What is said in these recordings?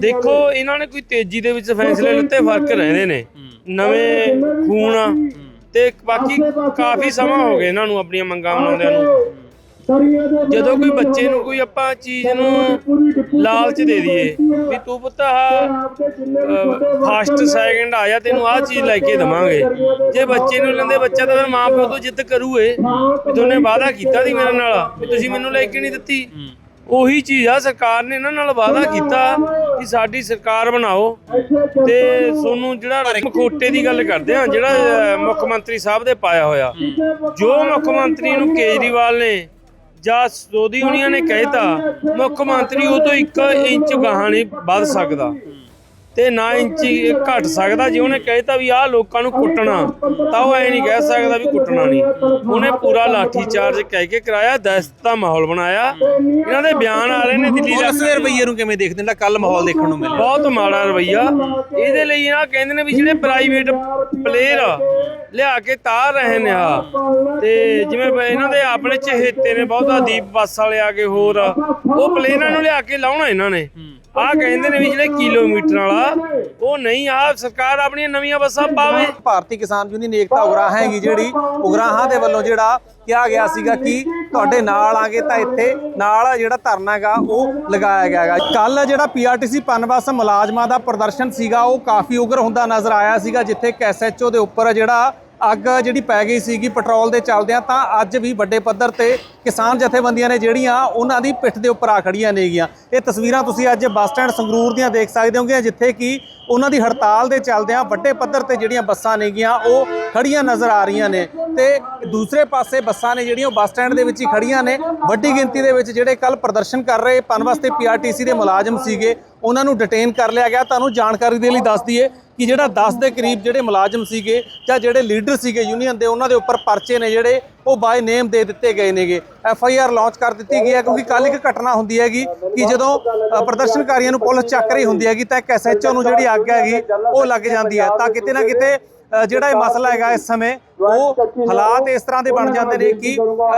ਦੇਖੋ ਇਹਨਾਂ ਨੇ ਕੋਈ ਤੇਜ਼ੀ ਦੇ ਵਿੱਚ ਫੈਸਲੇ ਲਿੱਤੇ ਫ਼ਰਕ ਰਹਿੰਦੇ ਨੇ। ਨਵੇਂ ਖੂਨ ਆ ਤੇ ਬਾਕੀ ਕਾਫੀ ਸਮਾਂ ਹੋ ਗਿਆ ਇਹਨਾਂ ਨੂੰ ਆਪਣੀਆਂ ਮੰਗਾਂ ਮਨਾਉਂਦਿਆਂ ਨੂੰ। ਜਦੋਂ ਕੋਈ ਬੱਚੇ ਨੂੰ ਕੋਈ ਆਪਾਂ ਚੀਜ਼ ਨੂੰ ਲਾਲਚ ਦੇ ਦਈਏ ਵੀ ਤੂੰ ਪੁੱਤ ਆਹ ਫਸਟ ਸੈਕਿੰਡ ਆ ਜਾ ਤੈਨੂੰ ਆਹ ਚੀਜ਼ ਲੈ ਕੇ ਦਵਾਂਗੇ। ਜੇ ਬੱਚੇ ਨੂੰ ਲੈਂਦੇ ਬੱਚਾ ਤਾਂ ਫਿਰ ਮਾਂ ਪਿਓ ਤੋਂ ਜਿੱਦ ਕਰੂਏ ਵੀ ਤੁਹਾਨੇ ਵਾਅਦਾ ਕੀਤਾ ਸੀ ਮੇਰੇ ਨਾਲ ਵੀ ਤੁਸੀਂ ਮੈਨੂੰ ਲੈ ਕੇ ਨਹੀਂ ਦਿੱਤੀ। ਉਹੀ ਚੀਜ਼ ਆ ਸਰਕਾਰ ਨੇ ਇਹਨਾਂ ਨਾਲ ਵਾਅਦਾ ਕੀਤਾ ਕਿ ਸਾਡੀ ਸਰਕਾਰ ਬਣਾਓ। ਤੇ ਤੁਹਾਨੂੰ ਜਿਹੜਾ ਮਖੋਟੇ ਦੀ ਗੱਲ ਕਰਦੇ ਆ ਜਿਹੜਾ ਮੁੱਖ ਮੰਤਰੀ ਸਾਹਿਬ ਦੇ ਪਾਇਆ ਹੋਇਆ। ਜੋ ਮੁੱਖ ਮੰਤਰੀ ਨੂੰ ਕੇਜਰੀਵਾਲ ਨੇ ਜਾਂ ਸੋਦੀ ਯੂਨੀਅਨ ਨੇ ਕਹਿਤਾ ਮੁੱਖ ਮੰਤਰੀ ਉਹ ਤੋਂ 1 ਇੰਚ ਗਾਹਾਂ ਨਹੀਂ ਵੱਧ ਸਕਦਾ। ਤੇ ਨਾ ਇੰਚ ਘਟ ਸਕਦਾ। ਜੇ ਉਹਨੇ ਕਹਿਤਾ ਵੀ ਆਹ ਲੋਕਾਂ ਨੂੰ ਕੁੱਟਣਾ ਤਾਂ ਉਹ ਐ ਨਹੀਂ ਕਹਿ ਸਕਦਾ ਵੀ ਕੁੱਟਣਾ ਨਹੀਂ। ਉਹਨੇ ਪੂਰਾ ਲਾਠੀ ਚਾਰਜ ਕਹਿ ਕੇ ਕਰਾਇਆ ਦਹਿਸ਼ਤ ਦਾ ਮਾਹੌਲ ਬਣਾਇਆ। ਇਹਨਾਂ ਦੇ ਬਿਆਨ ਆ ਰਹੇ ਨੇ ਦਿੱਲੀ ਦੇ ਰਵੱਈਏ ਨੂੰ ਕਿਵੇਂ ਦੇਖਦੇ ਨੇ? ਕੱਲ ਮਾਹੌਲ ਦੇਖਣ ਨੂੰ ਮਿਲਿਆ। ਬਹੁਤ ਮਾੜਾ ਰਵਈਆ ਇਹਦੇ ਲਈ ਆ ਕਹਿੰਦੇ ਨੇ ਵੀ ਜਿਹੜੇ ਪ੍ਰਾਈਵੇਟ ਪਲੇਅਰ ਲਿਆ ਕੇ ਤਾਰ ਰਹੇ ਨੇ ਆ। ਤੇ ਜਿਵੇਂ ਇਹਨਾਂ ਦੇ ਆਪਣੇ ਚਹੇਤੇ ਨੇ ਬਹੁਤਾ ਦੀਪ ਬੱਸ ਵਾਲੇ ਆ ਕੇ ਹੋਰ ਆ, ਉਹ ਪਲੇਅਰਾਂ ਨੂੰ ਲਿਆ ਕੇ ਲਾਉਣਾ ਇਹਨਾਂ ਨੇ। ਆ ਕਹਿੰਦੇ ਨੇ ਵੀ ਜਿਹੜੇ ਕਿਲੋਮੀਟਰ ਵਾਲਾ ਉਹ ਨਹੀਂ ਆ ਸਰਕਾਰ ਆਪਣੀਆਂ ਨਵੀਆਂ ਬੱਸਾਂ ਪਾਵੇ। ਭਾਰਤੀ ਕਿਸਾਨ ਯੂਨੀਅਨ ਏਕਤਾ ਉਗਰਾਹਾਂ ਹੈਗੀ ਜਿਹੜੀ ਉਗਰਾਹਾਂ ਦੇ ਵੱਲੋਂ ਜਿਹੜਾ ਕਿਹਾ ਗਿਆ ਸੀਗਾ ਕਿ ਤੁਹਾਡੇ ਨਾਲ ਆਗੇ ਤਾਂ ਇੱਥੇ ਨਾਲ ਜਿਹੜਾ ਧਰਨਾ ਹੈਗਾ ਉਹ ਲਗਾਇਆ ਗਿਆ ਹੈਗਾ। ਕੱਲ ਜਿਹੜਾ ਪੀਆਰਟੀਸੀ ਪਨਬਸ ਮੁਲਾਜ਼ਮਾਂ ਦਾ ਪ੍ਰਦਰਸ਼ਨ ਸੀਗਾ ਉਹ ਕਾਫੀ ਉਗਰ ਹੁੰਦਾ ਨਜ਼ਰ ਆਇਆ ਸੀਗਾ ਜਿੱਥੇ ਐਸਐਚਓ ਦੇ ਉੱਪਰ ਜਿਹੜਾ ਅੱਗ ਜਿਹੜੀ ਪੈ ਗਈ ਸੀਗੀ ਪੈਟਰੋਲ ਦੇ ਚੱਲਦਿਆਂ ਤਾਂ ਅੱਜ ਵੀ ਵੱਡੇ ਪੱਧਰ ਤੇ ਕਿਸਾਨ ਜਥੇਬੰਦੀਆਂ ਨੇ ਜਿਹੜੀਆਂ ਉਹਨਾਂ ਦੀ ਪਿੱਠ ਦੇ ਉੱਪਰ ਆ ਖੜੀਆਂ ਨੇਗੀਆਂ। ਇਹ ਤਸਵੀਰਾਂ ਤੁਸੀਂ ਅੱਜ ਬੱਸ ਸਟੈਂਡ ਸੰਗਰੂਰ ਦੀਆਂ ਦੇਖ ਸਕਦੇ ਹੋਗੇ, ਜਿੱਥੇ ਕਿ ਉਹਨਾਂ ਦੀ ਹੜਤਾਲ ਦੇ ਚੱਲਦਿਆਂ ਵੱਡੇ ਪੱਧਰ ਤੇ ਜਿਹੜੀਆਂ ਬੱਸਾਂ ਨੇਗੀਆਂ, ਉਹ ਖੜੀਆਂ ਨਜ਼ਰ ਆ ਰਹੀਆਂ ਨੇ। ਤੇ ਦੂਸਰੇ ਪਾਸੇ ਬੱਸਾਂ ਨੇ ਜਿਹੜੀਆਂ, ਉਹ ਬੱਸ ਸਟੈਂਡ ਦੇ ਵਿੱਚ ਹੀ ਖੜੀਆਂ ਨੇ। ਵੱਡੀ ਗਿਣਤੀ ਦੇ ਵਿੱਚ ਜਿਹੜੇ ਕੱਲ ਪ੍ਰਦਰਸ਼ਨ ਕਰ ਰਹੇ ਪਨਬਸ ਤੇ ਪੀਆਰਟੀਸੀ ਦੇ ਮੁਲਾਜ਼ਮ ਸੀਗੇ, ਉਹਨਾਂ ਨੂੰ ਡਿਟੇਨ ਕਰ ਲਿਆ ਗਿਆ। ਤੁਹਾਨੂੰ ਜਾਣਕਾਰੀ ਦੇ ਲਈ ਦੱਸ ਦਈਏ ਕਿ ਜਿਹੜਾ 10 ਦੇ ਕਰੀਬ ਜਿਹੜੇ ਮੁਲਾਜ਼ਮ ਸੀਗੇ ਜਾਂ ਜਿਹੜੇ ਲੀਡਰ ਸੀਗੇ ਯੂਨੀਅਨ ਦੇ, ਉਹਨਾਂ ਦੇ ਉੱਪਰ ਪਰਚੇ ਨੇ ਜਿਹੜੇ। ਉਹ ਬਾਏ ਨੇਮ ਦੇ ਦਿੱਤੇ ਗਏ ਨੇਗੇ। ਐਫ ਆਈ ਆਰ ਲਾਂਚ ਕਰ ਦਿੱਤੀ ਗਈ ਹੈ ਕਿਉਂਕਿ ਕੱਲ ਇੱਕ ਘਟਨਾ ਹੁੰਦੀ ਹੈਗੀ ਕਿ ਜਦੋਂ ਪ੍ਰਦਰਸ਼ਨਕਾਰੀਆਂ ਨੂੰ ਪੁਲਿਸ ਚੱਕ ਰਹੀ ਹੁੰਦੀ ਹੈਗੀ ਤਾਂ ਇੱਕ ਐਸਐਚਓ ਨੂੰ ਜਿਹੜੀ ਅੱਗ ਹੈਗੀ, ਉਹ ਲੱਗ ਜਾਂਦੀ ਹੈ ਤਾਂ ਕਿਤੇ ਨਾ ਕਿਤੇ ਜਿਹੜਾ ਇਹ ਮਸਲਾ ਹੈਗਾ ਇਸ ਸਮੇਂ ਉਹ ਹਾਲਾਤ ਇਸ ਤਰ੍ਹਾਂ ਦੇ ਬਣ ਜਾਂਦੇ ਨੇ ਕਿ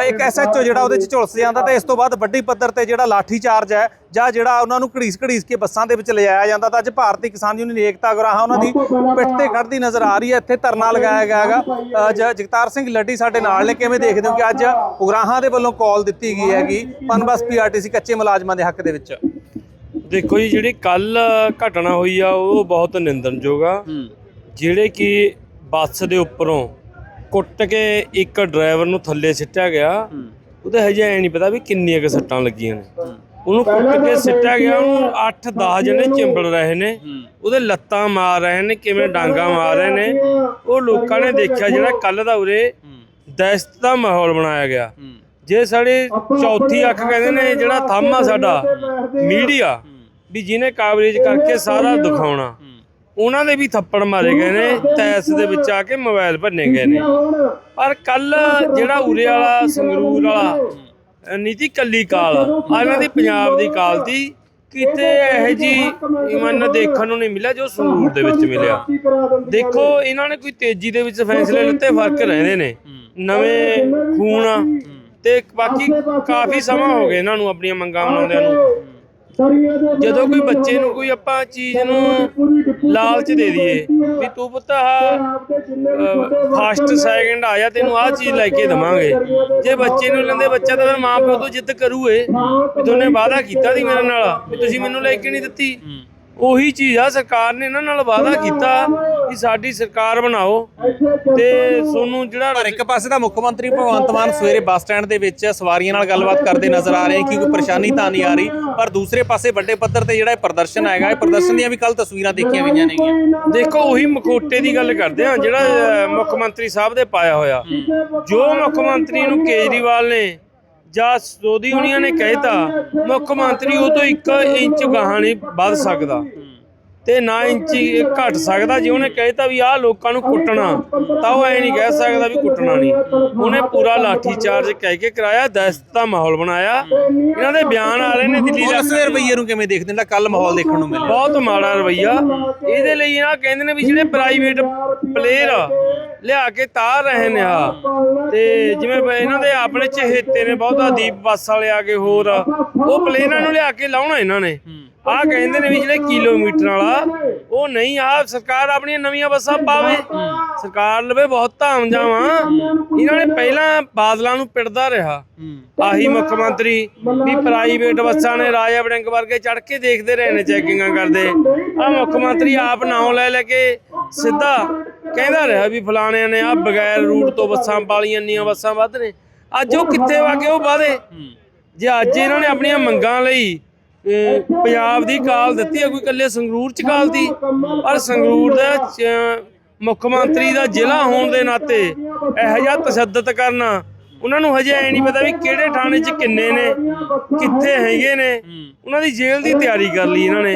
ਇੱਕ ਐਸਐਚਓ ਜਿਹੜਾ ਉਹਦੇ ਚ ਝੁਲਸ ਜਾਂਦਾ ਤੇ ਇਸ ਤੋਂ ਬਾਅਦ ਵੱਡੀ ਪੱਧਰ ਤੇ ਜਿਹੜਾ ਲਾਠੀ ਚਾਰਜ ਹੈ ਜਾਂ ਜਿਹੜਾ ਉਹਨਾਂ ਨੂੰ ਘੜੀਸ ਘੜੀਸ ਕੇ ਬੱਸਾਂ ਦੇ ਵਿੱਚ ਲਿਜਾਇਆ ਜਾਂਦਾ ਤਾਂ ਅੱਜ ਭਾਰਤੀ ਕਿਸਾਨ ਯੂਨੀਅਨ ਏਕਤਾ ਗਰਾਹਾਂ ਉਹਨਾਂ ਦੀ ਪਿੱਠ ਤੇ ਖੜਦੀ ਨਜ਼ਰ ਆ ਰਹੀ ਹੈ। ਇੱਥੇ ਧਰਨਾ ਲਗਾਇਆ ਗਿਆ ਹੈਗਾ। ਜਗਤਾਰ ਸਿੰਘ ਲੱਡੀ ਸਾਡੇ ਨਾਲ ਨੇ। ਕਿਵੇਂ ਦੇਖਦੇ ਹੋ ਕਿ ਅੱਜ ਉਗਰਾਹਾਂ ਦੇ ਵੱਲੋਂ ਕਾਲ ਦਿੱਤੀ ਗਈ ਹੈਗੀ? ਪਨਬਸ ਪੀਆਰਟੀਸੀ ਕੱਚੇ ਮੁਲਾਜ਼ਮਾਂ ਦੇ ਹੱਕ ਦੇ ਵਿੱਚ। ਦੇਖੋ ਜੀ ਜਿਹੜੀ ਕੱਲ ਘਟਨਾ ਹੋਈ ਆ ਉਹ ਬਹੁਤ ਨਿੰਦਣਯੋਗ ਆ। ਜਿਹੜੇ ਕਿ ਬੱਸ ਦੇ ਉੱਪਰੋਂ ਕੁੱਟ ਕੇ ਇੱਕ ਡਰਾਈਵਰ ਨੂੰ ਥੱਲੇ ਸਿੱਟਿਆ ਗਿਆ ਉਹਦੇ ਹਜੇ ਐ ਨਹੀਂ ਪਤਾ ਵੀ ਕਿੰਨੀਆਂ ਕੁ ਸੱਟਾਂ ਲੱਗੀਆਂ ਨੇ। ਉਹਨੂੰ ਕੁੱਟ ਕੇ ਸਿੱਟਿਆ ਗਿਆ ਉਹਨੂੰ 8-10 ਜਣੇ ਚਿੰਬੜ ਰਹੇ ਨੇ ਉਹਦੇ ਲੱਤਾਂ ਮਾਰ ਰਹੇ ਨੇ ਕਿਵੇਂ ਡਾਂਗਾ ਮਾਰ ਰਹੇ ਨੇ। ਉਹ ਲੋਕਾਂ ਨੇ ਦੇਖਿਆ ਜਿਹੜਾ ਕੱਲ ਦਾ ਉਰੇ ਦਹਿਸ਼ਤ ਦਾ ਮਾਹੌਲ ਬਣਾਇਆ ਗਿਆ। ਜੇ ਸਾਡੇ ਚੌਥੀ ਅੱਖ ਕਹਿੰਦੇ ਨੇ ਜਿਹੜਾ ਥੰਮ ਆ ਸਾਡਾ ਮੀਡੀਆ ਵੀ ਜਿਹਨੇ ਕਵਰੇਜ ਕਰਕੇ ਸਾਰਾ ਦਿਖਾਉਣਾ। ਉਹਨਾਂ ਦੇ ਵੀ ਥੱਪੜ ਮਾਰੇ ਗਏ ਨੇ ਤੈਸ ਦੇ ਵਿੱਚ ਆ ਕੇ ਮੋਬਾਈਲ ਭੰਨੇ ਗਏ ਨੇ। ਪਰ ਕੱਲ ਜਿਹੜਾ ਉਰੇ ਵਾਲਾ ਸੰਗਰੂਰ ਵਾਲਾ ਨੀਤੀ ਕੱਲੀ ਕਾਲ ਆ ਇਹਨਾਂ ਦੀ ਪੰਜਾਬ ਦੀ ਕਾਲ ਦੀ ਕਿਤੇ ਇਹ ਜੀ ਇਮਨ ਦੇਖਣ ਨੂੰ ਨਹੀਂ ਮਿਲਿਆ ਜੋ ਸੰਗਰੂਰ ਦੇ ਵਿੱਚ ਮਿਲਿਆ। ਦੇਖੋ ਇਹਨਾਂ ਨੇ ਕੋਈ ਤੇਜ਼ੀ ਦੇ ਵਿੱਚ ਫੈਸਲੇ ਲਿੱਤੇ ਫ਼ਰਕ ਰਹਿੰਦੇ ਨੇ। ਨਵੇਂ ਖੂਨ ਆ ਤੇ ਬਾਕੀ ਕਾਫੀ ਸਮਾਂ ਹੋ ਗਿਆ ਇਹਨਾਂ ਨੂੰ ਆਪਣੀਆਂ ਮੰਗਾਂ ਮਨਾਉਂਦਿਆਂ ਨੂੰ। ਜਦੋਂ ਕੋਈ ਬੱਚੇ ਨੂੰ ਕੋਈ ਆਪਾਂ ਚੀਜ਼ ਨੂੰ ਲਾਲਚ ਦੇ ਦਈਏ ਵੀ ਤੂੰ ਪੁੱਤ ਆਹ ਫਸਟ ਸੈਕਿੰਡ ਆ ਜਾ ਤੈਨੂੰ ਆਹ ਚੀਜ਼ ਲੈ ਕੇ ਦਵਾਂਗੇ। ਜੇ ਬੱਚੇ ਨੂੰ ਲੈਂਦੇ ਬੱਚਾ ਤਾਂ ਫਿਰ ਮਾਂ ਪਿਓ ਤੋਂ ਜਿੱਦ ਕਰੂਏ ਵੀ ਤੁਹਾਨੇ ਵਾਅਦਾ ਕੀਤਾ ਸੀ ਮੇਰੇ ਨਾਲ ਵੀ ਤੁਸੀਂ ਮੈਨੂੰ ਲੈ ਕੇ ਨਹੀਂ ਦਿੱਤੀ। ਉਹੀ ਚੀਜ਼ ਆ ਸਰਕਾਰ ਨੇ ਇਹਨਾਂ ਨਾਲ ਵਾਅਦਾ ਕੀਤਾ ਕਿ ਸਾਡੀ ਸਰਕਾਰ ਬਣਾਓ। ਤੇ ਤੁਹਾਨੂੰ ਜਿਹੜਾ ਪਰ ਇੱਕ ਪਾਸੇ ਤਾਂ ਮੁੱਖ ਮੰਤਰੀ ਭਗਵੰਤ ਮਾਨ ਸਵੇਰੇ ਬੱਸ ਸਟੈਂਡ ਦੇ ਵਿੱਚ ਸਵਾਰੀਆਂ ਨਾਲ ਗੱਲਬਾਤ ਕਰਦੇ ਨਜ਼ਰ ਆ ਰਹੇ ਕਿ ਕੋਈ ਪਰੇਸ਼ਾਨੀ ਤਾਂ ਨਹੀਂ ਆ ਰਹੀ। ਪਰ ਦੂਸਰੇ ਪਾਸੇ ਵੱਡੇ ਪੱਧਰ ਤੇ ਜਿਹੜਾ ਇਹ ਪ੍ਰਦਰਸ਼ਨ ਹੈਗਾ ਇਹ ਪ੍ਰਦਰਸ਼ਨ ਦੀਆਂ ਵੀ ਕੱਲ ਤਸਵੀਰਾਂ ਦੇਖੀਆਂ ਗਈਆਂ ਨੇਗੀਆਂ। ਦੇਖੋ ਉਹੀ ਮਖੋਟੇ ਦੀ ਗੱਲ ਕਰਦੇ ਆ ਜਿਹੜਾ ਮੁੱਖ ਮੰਤਰੀ ਸਾਹਿਬ ਦੇ ਪਾਇਆ ਹੋਇਆ। ਜੋ ਮੁੱਖ ਮੰਤਰੀ ਨੂੰ ਕੇਜਰੀਵਾਲ ਨੇ ਜਾਂ ਸੋਦੀ ਯੂਨੀਅਨ ਨੇ ਕਹਿਤਾ ਮੁੱਖ ਮੰਤਰੀ ਉਹ ਤੋਂ 1 ਇੰਚ ਗਾਹਾਂ ਨਹੀਂ ਵੱਧ ਸਕਦਾ। ਤੇ ਨਾ ਇੰਚ ਘਟ ਸਕਦਾ ਜੇ ਉਹਨੇ ਕਹਿਤਾ ਵੀ ਆਹ ਲੋਕਾਂ ਨੂੰ ਕੁੱਟਣਾ ਤਾਂ ਉਹ ਐ ਨਹੀਂ ਕਹਿ ਸਕਦਾ ਵੀ ਕੁੱਟਣਾ ਨਹੀਂ। ਉਹਨੇ ਪੂਰਾ ਲਾਠੀ ਚਾਰਜ ਕਹਿ ਕੇ ਕਰਾਇਆ ਦਹਿਸ਼ਤ ਦਾ ਮਾਹੌਲ ਬਣਾਇਆ। ਇਹਨਾਂ ਦੇ ਬਿਆਨ ਆ ਰਹੇ ਨੇ ਦਿੱਲੀ ਦੇ ਰਵੱਈਏ ਨੂੰ ਕਿਵੇਂ ਦੇਖਦੇ ਨੇ? ਕੱਲ ਮਾਹੌਲ ਦੇਖਣ ਨੂੰ ਮਿਲਿਆ। ਬਹੁਤ ਮਾੜਾ ਰਵਈਆ। ਇਹਦੇ ਲਈ ਆ ਕਹਿੰਦੇ ਨੇ ਵੀ ਜਿਹੜੇ ਪ੍ਰਾਈਵੇਟ ਪਲੇਅਰ ਲਿਆ ਕੇ ਤਾਰ ਰਹੇ ਨੇ ਆ। ਤੇ ਜਿਵੇਂ ਇਹਨਾਂ ਦੇ ਆਪਣੇ ਚਹੇਤੇ ਨੇ ਬਹੁਤਾ ਦੀਪ ਬੱਸ ਵਾਲੇ ਆ ਕੇ ਹੋਰ ਆ, ਉਹ ਪਲੇਅਰਾਂ ਨੂੰ ਲਿਆ ਕੇ ਲਾਉਣਾ ਇਹਨਾਂ ਨੇ। ਆਹ ਕਹਿੰਦੇ ਨੇ ਵੀ ਜਿਹੜੇ ਕਿਲੋਮੀਟਰ ਵਾਲਾ ਉਹ ਨਹੀਂ ਆ ਸਰਕਾਰ ਆਪਣੀਆਂ ਨਵੀਆਂ ਬੱਸਾਂ ਪਾਵੇ। ਸਰਕਾਰ ਲਵੇ ਬਹੁਤ ਧਾਮ ਜਾਵਾਂ। ਇਹਨਾਂ ਨੇ ਪਹਿਲਾਂ ਬਾਦਲਾਂ ਨੂੰ ਪਿੜਦਾ ਰਿਹਾ। ਆਹੀ ਮੁੱਖ ਮੰਤਰੀ ਵੀ ਪ੍ਰਾਈਵੇਟ ਬੱਸਾਂ ਨੇ ਰਾਜਾ ਵੜਿੰਗ ਵਰਗੇ ਚੜ ਕੇ ਦੇਖਦੇ ਰਹੇ ਨੇ ਚੈਕਿੰਗਾਂ ਕਰਦੇ। ਆ ਮੁੱਖ ਮੰਤਰੀ ਆਪ ਨਾਮ ਲੈ ਲੈ ਕੇ ਸਿੱਧਾ ਕਹਿੰਦਾ ਰਿਹਾ ਵੀ ਫਲਾਣਿਆਂ ਨੇ ਆ ਬਗੈਰ ਰੂਟ ਤੋਂ ਬੱਸਾਂ ਪਾਲੀਆਂ ਇੰਨੀਆਂ ਬੱਸਾਂ ਵੱਧ ਨੇ। ਅੱਜ ਉਹ ਕਿੱਥੇ ਵਾ ਕੇ ਉਹ ਵਾਦੇ ਜੇ ਅੱਜ ਇਹਨਾਂ ਨੇ ਆਪਣੀਆਂ ਮੰਗਾਂ ਲਈ ਪੰਜਾਬ ਦੀ ਕਾਲ ਦਿੱਤੀ ਹੈ ਕੋਈ ਇਕੱਲੇ ਸੰਗਰੂਰ ਚ ਕਾਲ ਦੀ ਪਰ ਸੰਗਰੂਰ ਦਾ ਮੁੱਖ ਮੰਤਰੀ ਦਾ ਜ਼ਿਲ੍ਹਾ ਹੋਣ ਦੇ ਨਾਤੇ ਇਹੋ ਜਿਹਾ ਤਸ਼ੱਦਦ ਕਰਨਾ ਉਹਨਾਂ ਨੂੰ ਹਜੇ ਐ ਨਹੀਂ ਪਤਾ ਵੀ ਕਿਹੜੇ ਥਾਣੇ 'ਚ ਕਿੰਨੇ ਨੇ ਕਿੱਥੇ ਹੈਗੇ ਨੇ। ਉਹਨਾਂ ਦੀ ਜੇਲ੍ਹ ਦੀ ਤਿਆਰੀ ਕਰ ਲਈ ਇਹਨਾਂ ਨੇ।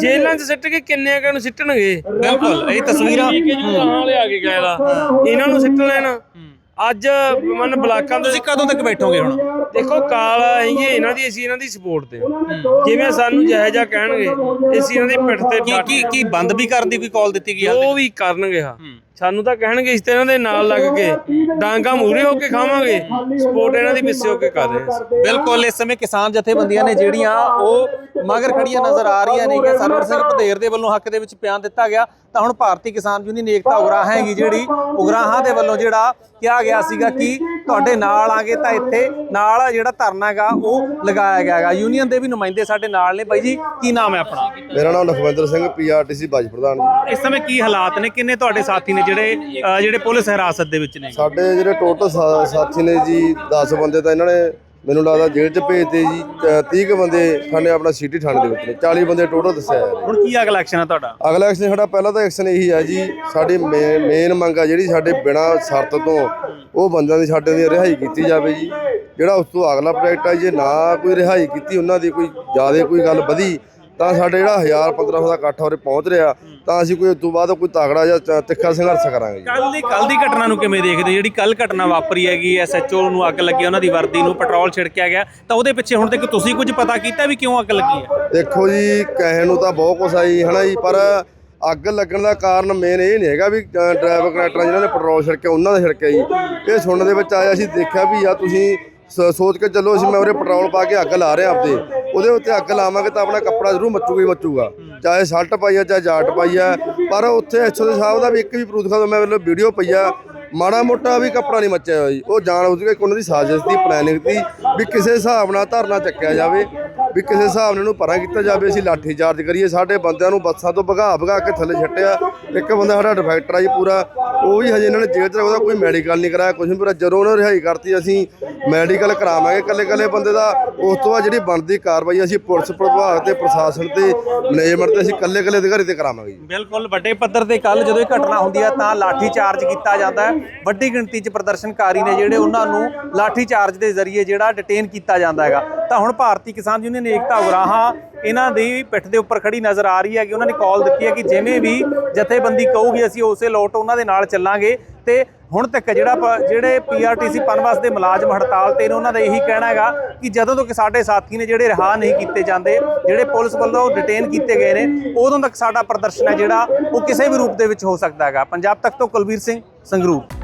ਜੇਲ੍ਹਾਂ 'ਚ ਸਿੱਟ ਕੇ ਕਿੰਨੇ ਕੁ ਨੂੰ ਸਿੱਟਣਗੇ? ਬਿਲਕੁਲ ਇਹ ਤਸਵੀਰਾਂ। ਹੈ ਲਿਆ ਕੇ ਇਹਨਾਂ ਨੂੰ ਸਿੱਟ ਲੈਣਾ। ਅੱਜ ਮਨ ਬਲਾਕਾਂ ਤੋਂ ਤੁਸੀਂ ਕਦੋਂ ਤੱਕ ਬੈਠੋਗੇ ਹੁਣ? ਦੇਖੋ ਕਾਲ ਹੈਗੀ ਇਹਨਾਂ ਦੀ ਅਸੀਂ ਇਹਨਾਂ ਦੀ ਸਪੋਰਟ ਤੇ ਹਾਂ। ਜਿਵੇਂ ਸਾਨੂੰ ਜਿਹੋ ਜਿਹਾ ਕਹਿਣਗੇ ਅਸੀਂ ਇਹਨਾਂ ਦੀ ਪਿੱਠ ਤੇ ਕੀ ਡਟ ਕੀ ਕੀ ਬੰਦ ਵੀ ਕਰਨ ਦੀ ਕੋਈ ਕਾਲ ਦਿੱਤੀ ਗਈ ਹਾਲੇ ਜੋ ਵੀ ਕਰਨਗੇ ਹਾਂ। ਸਾਨੂੰ ਤਾਂ ਕਹਿਣਗੇ ਇਸ ਤੇ ਇਹਨਾਂ ਦੇ ਨਾਲ ਲੱਗ ਕੇ ਡਾਂਗਾ ਮੂਰੇ ਹੋ ਕੇ ਖਾਵਾਂਗੇ। ਸਪੋਰਟ ਇਹਨਾਂ ਦੀ ਪਿੱਛੇ ਹੋ ਕੇ ਕਰ ਰਹੇ ਹਾਂ ਬਿਲਕੁਲ, ਇਸ ਸਮੇਂ ਕਿਸਾਨ ਜਥੇਬੰਦੀਆਂ ਨੇ ਜਿਹੜੀਆਂ ਉਹ ਮਗਰ ਖੜੀਆਂ ਨਜ਼ਰ ਆ ਰਹੀਆਂ ਨੇ। ਕਿ ਸਰਵਰ ਸਿੰਘ ਪਧੇਰ ਦੇ ਵੱਲੋਂ ਹੱਕ ਦੇ ਵਿੱਚ ਬਿਆਨ ਦਿੱਤਾ ਗਿਆ। ਤਾਂ ਹੁਣ ਭਾਰਤੀ ਕਿਸਾਨ ਯੂਨੀਅਨ ਏਕਤਾ ਉਗਰਾਹਾਂ ਹੈਗੀ ਜਿਹੜੀ ਉਗਰਾਹਾਂ ਦੇ ਵੱਲੋਂ ਜਿਹੜਾ ਕਿਹਾ ਗਿਆ ਸੀਗਾ ਕਿ ਤੁਹਾਡੇ ਨਾਲ ਆਗੇ ਤਾਂ ਇੱਥੇ ਨਾਲ ਜਿਹੜਾ ਧਰਨਾ ਹੈਗਾ ਉਹ ਲਗਾਇਆ ਗਿਆ ਹੈਗਾ। ਯੂਨੀਅਨ ਦੇ ਵੀ ਨੁਮਾਇੰਦੇ ਸਾਡੇ ਨਾਲ ਨੇ ਬਾਈ ਜੀ ਕੀ ਨਾਮ ਹੈ ਆਪਣਾ? ਮੇਰਾ ਨਾਮ ਲਖਵਿੰਦਰ ਸਿੰਘ ਪੀਆਰਟੀਸੀ ਬਾਜ ਪ੍ਰਧਾਨ ਜੀ ਇਸ ਸਮੇਂ ਕੀ ਹਾਲਾਤ ਨੇ? ਕਿੰਨੇ ਤੁਹਾਡੇ ਸਾਥੀ ਨੇ ਜਿਹੜੇ ਅ, ਜਿਹੜੇ ਪੁਲਿਸ ਹਿਰਾਸਤ ਦੇ ਵਿੱਚ ਨੇ? ਸਾਡੇ ਜਿਹੜੇ ਟੋਟਲ ਸਾਥੀ ਨੇ ਜੀ 10 ਬੰਦੇ ਤਾਂ ਇਹਨਾਂ ਨੇ ਮੈਨੂੰ ਲੱਗਦਾ ਜੇਲ੍ਹ 'ਚ ਭੇਜਤੇ ਜੀ 30 ਕੁ ਬੰਦੇ ਥਾਣੇ ਆਪਣਾ ਸਿਟੀ ਥਾਣੇ ਦੇ ਵਿੱਚ ਨੇ। 40 ਬੰਦੇ ਟੋਟਲ ਦੱਸਿਆ ਰਿਹਾ। ਹੁਣ ਕੀ ਅਗਲਾ ਐਕਸ਼ਨ ਹੈ ਤੁਹਾਡਾ? ਅਗਲਾ ਐਕਸ਼ਨ ਸਾਡਾ ਪਹਿਲਾ ਤਾਂ ਐਕਸ਼ਨ ਇਹੀ ਹੈ ਜੀ ਸਾਡੀ ਮੇਨ ਮੰਗ ਆ ਜਿਹੜੀ ਸਾਡੇ ਬਿਨਾ ਸ਼ਰਤ ਤੋਂ ਉਹ ਬੰਦਿਆਂ ਦੀ ਸਾਡੇ ਦੀ ਰਿਹਾਈ ਕੀਤੀ ਜਾਵੇ ਜੀ। ਜਿਹੜਾ ਉਸ ਤੋਂ ਅਗਲਾ ਪ੍ਰੋਜੈਕਟ ਆ ਜੇ ਨਾ ਕੋਈ ਰਿਹਾਈ ਕੀਤੀ ਉਹਨਾਂ ਦੀ ਕੋਈ ਜ਼ਿਆਦਾ ਕੋਈ ਗੱਲ ਵਧੀ ਤਾਂ ਸਾਡੇ ਜਿਹੜਾ 1000 1500 ਦਾ ਇਕੱਠ ਉਰੇ ਪਹੁੰਚ ਰਿਹਾ ਤਾਂ ਅਸੀਂ ਕੋਈ ਉਸ ਤੋਂ ਬਾਅਦ ਕੋਈ ਤਗੜਾ ਜਾਂ ਤਿੱਖਾ ਸੰਘਰਸ਼ ਕਰਾਂਗੇ ਜੀ। ਕੱਲ ਦੀ ਕੱਲ ਦੀ ਘਟਨਾ ਨੂੰ ਕਿਵੇਂ ਦੇਖਦੇ? ਜਿਹੜੀ ਕੱਲ ਘਟਨਾ ਵਾਪਰੀ ਹੈਗੀ ਐਸਐਚਓ ਨੂੰ ਅੱਗ ਲੱਗੀ ਉਹਨਾਂ ਦੀ ਵਰਦੀ ਨੂੰ ਪੈਟਰੋਲ ਛਿੜਕਿਆ ਗਿਆ ਤਾਂ ਉਹਦੇ ਪਿੱਛੇ ਹੁਣ ਤੱਕ ਤੁਸੀਂ ਕੁਝ ਪਤਾ ਕੀਤਾ ਵੀ ਕਿਉਂ ਅੱਗ ਲੱਗੀ ਹੈ? ਦੇਖੋ ਜੀ ਕਹਿਣ ਨੂੰ ਤਾਂ ਬਹੁਤ ਕੁਛ ਆਈ ਹਨਾ ਜੀ ਪਰ ਅੱਗ ਲੱਗਣ ਦਾ ਕਾਰਨ ਮੇਨ ਇਹ ਨਹੀਂ ਹੈਗਾ ਵੀ ਡਰਾਈਵਰ ਕਨੈਕਟਰ ਜਿਨ੍ਹਾਂ ਨੇ ਪੈਟਰੋਲ ਛਿੜਕਿਆ, ਉਹਨਾਂ ਦਾ ਛਿੜਕਿਆ ਜੀ। ਇਹ ਸੁਣਨ ਦੇ ਵਿੱਚ ਆਇਆ, ਅਸੀਂ ਦੇਖਿਆ ਵੀ ਆ, ਤੁਸੀਂ ਸ- ਸੋਚ ਕੇ ਚੱਲੋ, ਅਸੀਂ ਮੈਂ ਉਰੇ ਪੈਟਰੋਲ ਪਾ ਕੇ ਅੱਗ ਲਾ ਰਿਹਾ ਆਪਦੇ। ਉਹਦੇ ਉੱਤੇ ਅੱਗ ਲਾਵਾਂਗੇ ਤਾਂ ਆਪਣਾ ਕੱਪੜਾ ਜ਼ਰੂਰ ਮੱਚੂਗਾ ਹੀ ਮੱਚੂਗਾ। ਚਾਹੇ ਸ਼ਰਟ ਪਾਈ ਆ, ਚਾਹੇ ਜਾਟ ਪਾਈ ਆ, ਪਰ ਉੱਥੇ ਐਸਓ ਦੇ ਸਾਹਿਬ ਦਾ ਵੀ ਇੱਕ ਵੀ ਪ੍ਰੂਫ ਦਿਖਾ ਮੈਂ ਮਤਲਬ ਵੀਡੀਓ ਪਈ ਆ। ਮਾੜਾ ਮੋਟਾ ਵੀ ਕੱਪੜਾ ਨਹੀਂ ਮੱਚਿਆ ਹੋਇਆ ਜੀ। ਉਹ ਜਾਣ ਬੁੱਝ ਕੇ ਇੱਕ ਉਹਨਾਂ ਦੀ ਸਾਜ਼ਿਸ਼ ਦੀ ਪਲੈਨਿੰਗ ਦੀ ਵੀ ਕਿਸੇ ਹਿਸਾਬ ਨਾਲ ਧਰਨਾ ਚੱਕਿਆ ਜਾਵੇ। ਵੀ ਕਿਸੇ ਹਿਸਾਬ ਨਾਲ ਇਹਨੂੰ ਪਰਾਂ ਕੀਤਾ ਜਾਵੇ, ਅਸੀਂ ਲਾਠੀ ਚਾਰਜ ਕਰੀਏ, ਸਾਡੇ ਬੰਦਿਆਂ ਨੂੰ ਬੱਸਾਂ ਤੋਂ ਭਗਾ ਭਗਾ ਕੇ ਥੱਲੇ ਛੱਟਿਆ ਇੱਕ ਬੰਦਾ ਸਾਡਾ ਡਿਫੈਕਟਰ ਆ ਜੀ ਪੂਰਾ, ਉਹ ਵੀ ਹਜੇ ਇਹਨਾਂ ਨੇ ਜੇਲ੍ਹ 'ਚ ਉਹਦਾ ਕੋਈ ਮੈਡੀਕਲ ਨਹੀਂ ਕਰਾਇਆ ਕੁਝ ਨਹੀਂ ਪਰ ਜਦੋਂ ਉਹਨਾਂ ਰਿਹਾਈ ਕਰਤੀ, ਅਸੀਂ ਮੈਡੀਕਲ ਕਰਾਵਾਂਗੇ ਕੱਲੇ ਕੱਲੇ ਬੰਦੇ ਦਾ। ਉਸ ਤੋਂ ਬਾਅਦ ਜਿਹੜੀ ਬਣਦੀ ਕਾਰਵਾਈ, ਅਸੀਂ ਪੁਲਿਸ ਵਿਭਾਗ ਤੇ ਪ੍ਰਸ਼ਾਸਨ ਤੇ ਮੈਨੇਜਮੈਂਟ ਤੇ ਅਸੀਂ ਕੱਲੇ ਕੱਲੇ ਅਧਿਕਾਰੀ ਤੇ ਕਰਾਵਾਂਗੇ ਬਿਲਕੁਲ, ਵੱਡੇ ਪੱਧਰ ਤੇ ਕੱਲ ਜਦੋਂ ਇਹ ਘਟਨਾ ਹੁੰਦੀ ਹੈ, ਤਾਂ ਲਾਠੀ ਚਾਰਜ ਕੀਤਾ ਜਾਂਦਾ ਹੈ। ਵੱਡੀ ਗਿਣਤੀ 'ਚ ਪ੍ਰਦਰਸ਼ਨਕਾਰੀ ਨੇ ਜਿਹੜੇ ਉਹਨਾਂ ਨੂੰ ਲਾਠੀ ਚਾਰਜ ਦੇ ਜ਼ਰੀਏ ਜਿਹੜਾ ਡਿਟੇਨ ਕੀਤਾ ਜਾਂਦਾ ਹੈਗਾ। ਤਾਂ ਹੁਣ ਭਾਰਤੀ ਕਿਸਾਨ ਯੂਨੀਅਨ ਏਕਤਾ ਉਗਰਾਹਾਂ ਇਹਨਾਂ ਦੀ ਪਿੱਠ ਦੇ ਉੱਪਰ ਖੜੀ ਨਜ਼ਰ ਆ ਰਹੀ ਹੈ ਕਿ ਉਹਨਾਂ ਨੇ ਕਾਲ ਦਿੱਤੀ ਹੈ ਕਿ ਜਿਵੇਂ ਵੀ ਜਥੇਬੰਦੀ ਕਹੂਗੀ ਅਸੀਂ ਉਸੇ ਲੋਟ ਉਹਨਾਂ ਦੇ ਨਾਲ ਚੱਲਾਂਗੇ ਤੇ ਹੁਣ ਤੱਕ ਜਿਹੜਾ ਪ- ਜਿਹੜੇ ਪੀਆਰਟੀਸੀ ਪਨਬਸ ਦੇ ਮੁਲਾਜ਼ਮ ਹੜਤਾਲ ਤੇ ਨੇ, ਉਹਨਾਂ ਦਾ ਇਹੀ ਕਹਿਣਾ ਹੈਗਾ ਕਿ ਜਦੋਂ ਤੱਕ ਸਾਡੇ ਸਾਥੀ ਨੇ ਜਿਹੜੇ ਰਿਹਾ ਨਹੀਂ ਕੀਤੇ ਜਾਂਦੇ, ਜਿਹੜੇ ਪੁਲਿਸ ਵੱਲੋਂ ਡਿਟੇਨ ਕੀਤੇ ਗਏ ਨੇ, ਉਦੋਂ ਤੱਕ ਸਾਡਾ ਪ੍ਰਦਰਸ਼ਨ ਹੈ ਜਿਹੜਾ ਉਹ ਕਿਸੇ ਵੀ ਰੂਪ ਦੇ ਵਿੱਚ ਹੋ ਸਕਦਾ ਹੈਗਾ। ਪੰਜਾਬ ਤੱਕ ਤੋਂ ਕੁਲਵੀਰ ਸਿੰਘ ਸੰਗਰੂਰ।